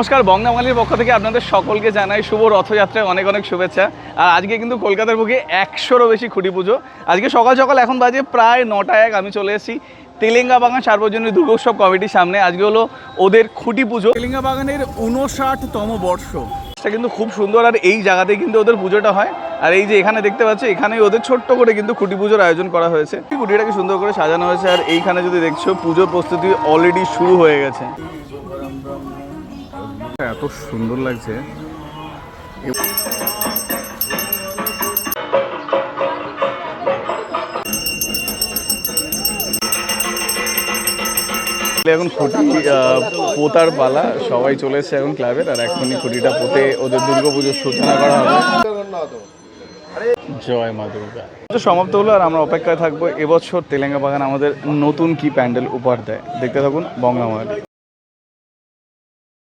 নমস্কার বঙ্গামালির পক্ষ থেকে আপনাদের সকলকে জানাই শুভ রথযাত্রায় অনেক অনেক শুভেচ্ছা। আর আজকে কিন্তু কলকাতার বুকে একশোরও বেশি খুঁটি পুজো। আজকে সকাল সকাল এখন বাজে প্রায় নটা এক আমি চলে এসেছি তেলেঙ্গা বাগান সার্বজনীন দুর্গোৎসব কমিটির সামনে। আজকে হলো ওদের খুঁটি পুজো। তেলেঙ্গা বাগানের উনষাটতম বর্ষ। এটা কিন্তু খুব সুন্দর আর এই জায়গাতে কিন্তু ওদের পুজোটা হয়। আর এই যে এখানে দেখতে পাচ্ছ এখানেই ওদের ছোট্ট করে কিন্তু খুঁটি পুজোর আয়োজন করা হয়েছে। খুঁটিটাকে সুন্দর করে সাজানো হয়েছে আর এইখানে যদি দেখছ পুজোর প্রস্তুতি অলরেডি শুরু হয়ে গেছে। এত সুন্দর লাগছে। এখন খুঁটি পোতার পালা, সবাই চলে এসেছে এখন ক্লাবের, আর এখনই খুঁটিটা পোতে ওদের দুর্গা পুজোর সূচনা করা হবে। জয় মা দুর্গা। সমাপ্ত হলো, আর আমরা অপেক্ষায় থাকব। এবছর তেলেঙ্গা বাগান আমাদের নতুন কি প্যান্ডেল উপহার দেয়? দেখতে থাকুন বঙ্গামালি।